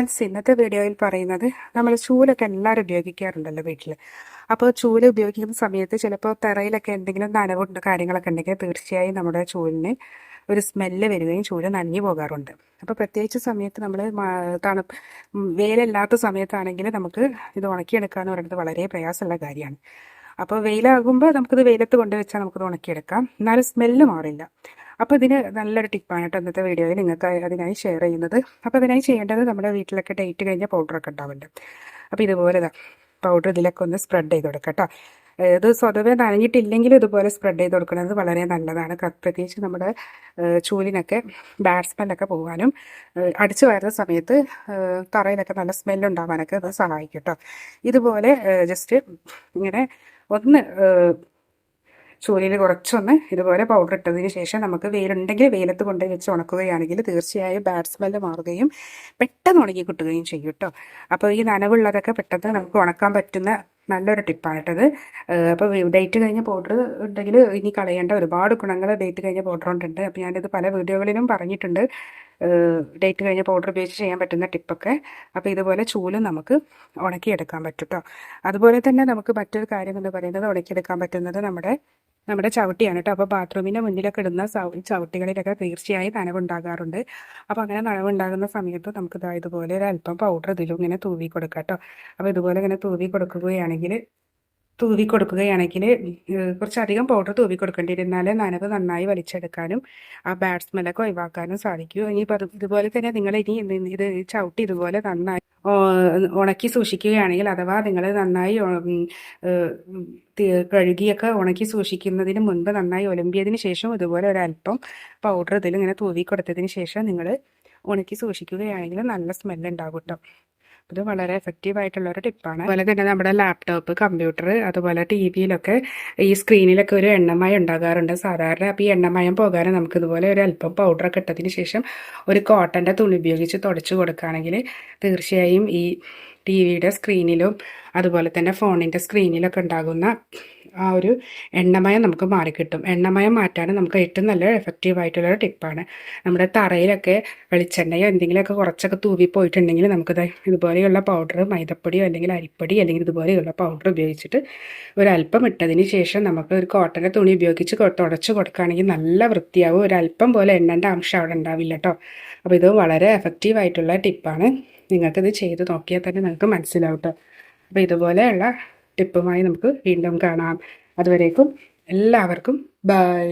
Friends ഇന്നത്തെ വീഡിയോയിൽ പറയുന്നത് നമ്മൾ ചൂലൊക്കെ എല്ലാവരും ഉപയോഗിക്കാറുണ്ടല്ലോ വീട്ടിൽ അപ്പോൾ ചൂൽ ഉപയോഗിക്കുന്ന സമയത്ത് ചിലപ്പോൾ തറയിലൊക്കെ എന്തെങ്കിലും നനവുണ്ട് കാര്യങ്ങളൊക്കെ ഉണ്ടെങ്കിൽ തീർച്ചയായും നമ്മുടെ ചൂലിന് ഒരു സ്മെല്ല് വരികയും ചൂൽ നനഞ്ഞു പോകാറുണ്ട്. അപ്പോൾ പ്രത്യേകിച്ച് സമയത്ത് നമ്മൾ തണു വെയിലല്ലാത്ത സമയത്താണെങ്കിൽ നമുക്ക് ഇത് ഉണക്കിയെടുക്കുക പറയുന്നത് വളരെ പ്രയാസമുള്ള കാര്യമാണ്. അപ്പോൾ വെയിലാകുമ്പോൾ നമുക്കിത് വെയിലത്ത് കൊണ്ടുവച്ചാൽ നമുക്കിത് ഉണക്കിയെടുക്കാം. എന്നാലും സ്മെല്ല് മാറില്ല. അപ്പോൾ ഇതിന് നല്ലൊരു ടിപ്പാണ് കേട്ടോ ഇന്നത്തെ വീഡിയോയിൽ നിങ്ങൾക്ക് അതിനായി ഷെയർ ചെയ്യുന്നത്. അപ്പോൾ അതിനായി ചെയ്യേണ്ടത് നമ്മുടെ വീട്ടിലൊക്കെ ഡേറ്റ് കഴിഞ്ഞ പൗഡറൊക്കെ ഉണ്ടാവുന്നുണ്ട് അപ്പോൾ ഇതുപോലെ പൗഡർ ഇതിലൊക്കെ ഒന്ന് സ്പ്രെഡ് ചെയ്ത് കൊടുക്കാം കേട്ടോ ഇത് സ്വതവേ നനഞ്ഞിട്ടില്ലെങ്കിലും ഇതുപോലെ സ്പ്രെഡ് ചെയ്ത് കൊടുക്കുന്നത് വളരെ നല്ലതാണ്. പ്രത്യേകിച്ച് നമ്മുടെ ചൂലിനൊക്കെ ബാഡ് സ്മെല്ലൊക്കെ പോകാനും അടിച്ചു വരുന്ന സമയത്ത് തറയിലൊക്കെ നല്ല സ്മെല്ലുണ്ടാവാനൊക്കെ ഇത് സഹായിക്കും കേട്ടോ ഇതുപോലെ ജസ്റ്റ് ഇങ്ങനെ ഒന്ന് ചൂലിൽ കുറച്ചൊന്ന് ഇതുപോലെ പൗഡർ ഇട്ടതിന് ശേഷം നമുക്ക് വെയിലുണ്ടെങ്കിൽ വെയിലത്ത് കൊണ്ട് വെച്ച് ഉണക്കുകയാണെങ്കിൽ തീർച്ചയായും ബാഡ് സ്മെല്ല് മാറുകയും പെട്ടെന്ന് ഉണങ്ങി കിട്ടുകയും ചെയ്യും കേട്ടോ. അപ്പോൾ ഈ നനവുള്ളതൊക്കെ പെട്ടെന്ന് നമുക്ക് ഉണക്കാൻ പറ്റുന്ന നല്ലൊരു ടിപ്പാണ് കേട്ടത്. അപ്പോൾ ഡേറ്റ് കഴിഞ്ഞ പൗഡർ ഉണ്ടെങ്കിൽ ഇനി കളയേണ്ട ഒരുപാട് ഗുണങ്ങൾ ഡേറ്റ് കഴിഞ്ഞ പൗഡർ കൊണ്ടുണ്ട്. അപ്പോൾ ഞാനിത് പല വീഡിയോകളിലും പറഞ്ഞിട്ടുണ്ട്. ഡേറ്റ് കഴിഞ്ഞ പൗഡർ ഉപയോഗിച്ച് ചെയ്യാൻ പറ്റുന്ന ടിപ്പൊക്കെ അപ്പോൾ ഇതുപോലെ ചൂൽ നമുക്ക് ഉണക്കിയെടുക്കാൻ പറ്റും കേട്ടോ. അതുപോലെ തന്നെ നമുക്ക് മറ്റൊരു കാര്യം എന്ന് പറയുന്നത് ഉണക്കിയെടുക്കാൻ പറ്റുന്നത് നമ്മുടെ നമ്മുടെ ചവിട്ടിയാണ് കേട്ടോ അപ്പോൾ ബാത്റൂമിന്റെ മുന്നിലൊക്കെ ഇടുന്ന ചവിട്ടികളിലൊക്കെ തീർച്ചയായും നനവുണ്ടാകാറുണ്ട്. അപ്പോൾ അങ്ങനെ നനവുണ്ടാകുന്ന സമയത്ത് നമുക്ക് ഇതാ ഇതുപോലെ ഒരു അല്പം പൗഡർ ഇതിലും ഇങ്ങനെ തൂവി കൊടുക്കാം കേട്ടോ അപ്പോൾ ഇതുപോലെ ഇങ്ങനെ തൂവി കൊടുക്കുകയാണെങ്കിൽ തൂവി കൊടുക്കുകയാണെങ്കിൽ കുറച്ചധികം പൗഡർ തൂവി കൊടുക്കേണ്ടിയിരുന്നാലേ നനവ് നന്നായി വലിച്ചെടുക്കാനും ആ ബാഡ് സ്മെല്ലൊക്കെ ഒഴിവാക്കാനും സാധിക്കൂ. ഇനി ഇതുപോലെ തന്നെ നിങ്ങൾ ഇനി ഇത് ചവിട്ടി ഇതുപോലെ നന്നായി ഉണക്കി സൂക്ഷിക്കുകയാണെങ്കിൽ അഥവാ നിങ്ങൾ നന്നായി കഴുകിയൊക്കെ ഉണക്കി സൂക്ഷിക്കുന്നതിന് മുൻപ് നന്നായി ഒലമ്പിയതിന് ശേഷം ഇതുപോലെ ഒരല്പം പൗഡർ ഇതിൽ ഇങ്ങനെ തൂവി കൊടുത്തതിന് ശേഷം നിങ്ങൾ ഉണക്കി സൂക്ഷിക്കുകയാണെങ്കിൽ നല്ല സ്മെല്ല് ഉണ്ടാകും കേട്ടോ. ഇത് വളരെ എഫക്റ്റീവ് ആയിട്ടുള്ള ഒരു ടിപ്പാണ് അതുപോലെ തന്നെ നമ്മുടെ ലാപ്ടോപ്പ് കമ്പ്യൂട്ടർ അതുപോലെ ടി വിയിലൊക്കെ ഈ സ്ക്രീനിലൊക്കെ ഒരു എണ്ണമയം ഉണ്ടാകാറുണ്ട്. സാധാരണ അപ്പോൾ ഈ എണ്ണമയം പോകാനും നമുക്ക് ഇതുപോലെ ഒരു അല്പം പൗഡറൊക്കെ ഇട്ടതിന് ശേഷം ഒരു കോട്ടന്റെ തുണി ഉപയോഗിച്ച് തുടച്ചു കൊടുക്കുകയാണെങ്കിൽ തീർച്ചയായും ഈ ടി വിയുടെ സ്ക്രീനിലും അതുപോലെ തന്നെ ഫോണിന്റെ സ്ക്രീനിലൊക്കെ ഉണ്ടാകുന്ന ആ ഒരു എണ്ണമയം നമുക്ക് മാറിക്കിട്ടും എണ്ണമയം മാറ്റാൻ നമുക്ക് ഏറ്റവും നല്ല എഫക്റ്റീവ് ആയിട്ടുള്ള ഒരു ടിപ്പാണ് നമ്മുടെ തറയിലൊക്കെ വെളിച്ചെണ്ണയോ എന്തെങ്കിലുമൊക്കെ കുറച്ചൊക്കെ തൂവി പോയിട്ടുണ്ടെങ്കിൽ നമുക്കിത് ഇതുപോലെയുള്ള പൗഡർ മൈദപ്പൊടിയോ അല്ലെങ്കിൽ അരിപ്പൊടി അല്ലെങ്കിൽ ഇതുപോലെയുള്ള പൗഡർ ഉപയോഗിച്ചിട്ട് ഒരല്പം ഇട്ടതിന് ശേഷം നമുക്ക് ഒരു കോട്ടന്റെ തുണി ഉപയോഗിച്ച് തുടച്ച് കൊടുക്കുകയാണെങ്കിൽ നല്ല വൃത്തിയാവും. ഒരല്പം പോലെ എണ്ണന്റെ അംശം അവിടെ ഉണ്ടാവില്ല കേട്ടോ അപ്പോൾ ഇത് വളരെ എഫക്റ്റീവ് ആയിട്ടുള്ള ടിപ്പാണ് നിങ്ങൾക്കിത് ചെയ്ത് നോക്കിയാൽ തന്നെ നിങ്ങൾക്ക് മനസ്സിലാവും കേട്ടോ അപ്പോൾ ഇതുപോലെയുള്ള ടിപ്പുമായി നമുക്ക് വീണ്ടും കാണാം. അതുവരേക്കും എല്ലാവർക്കും ബൈ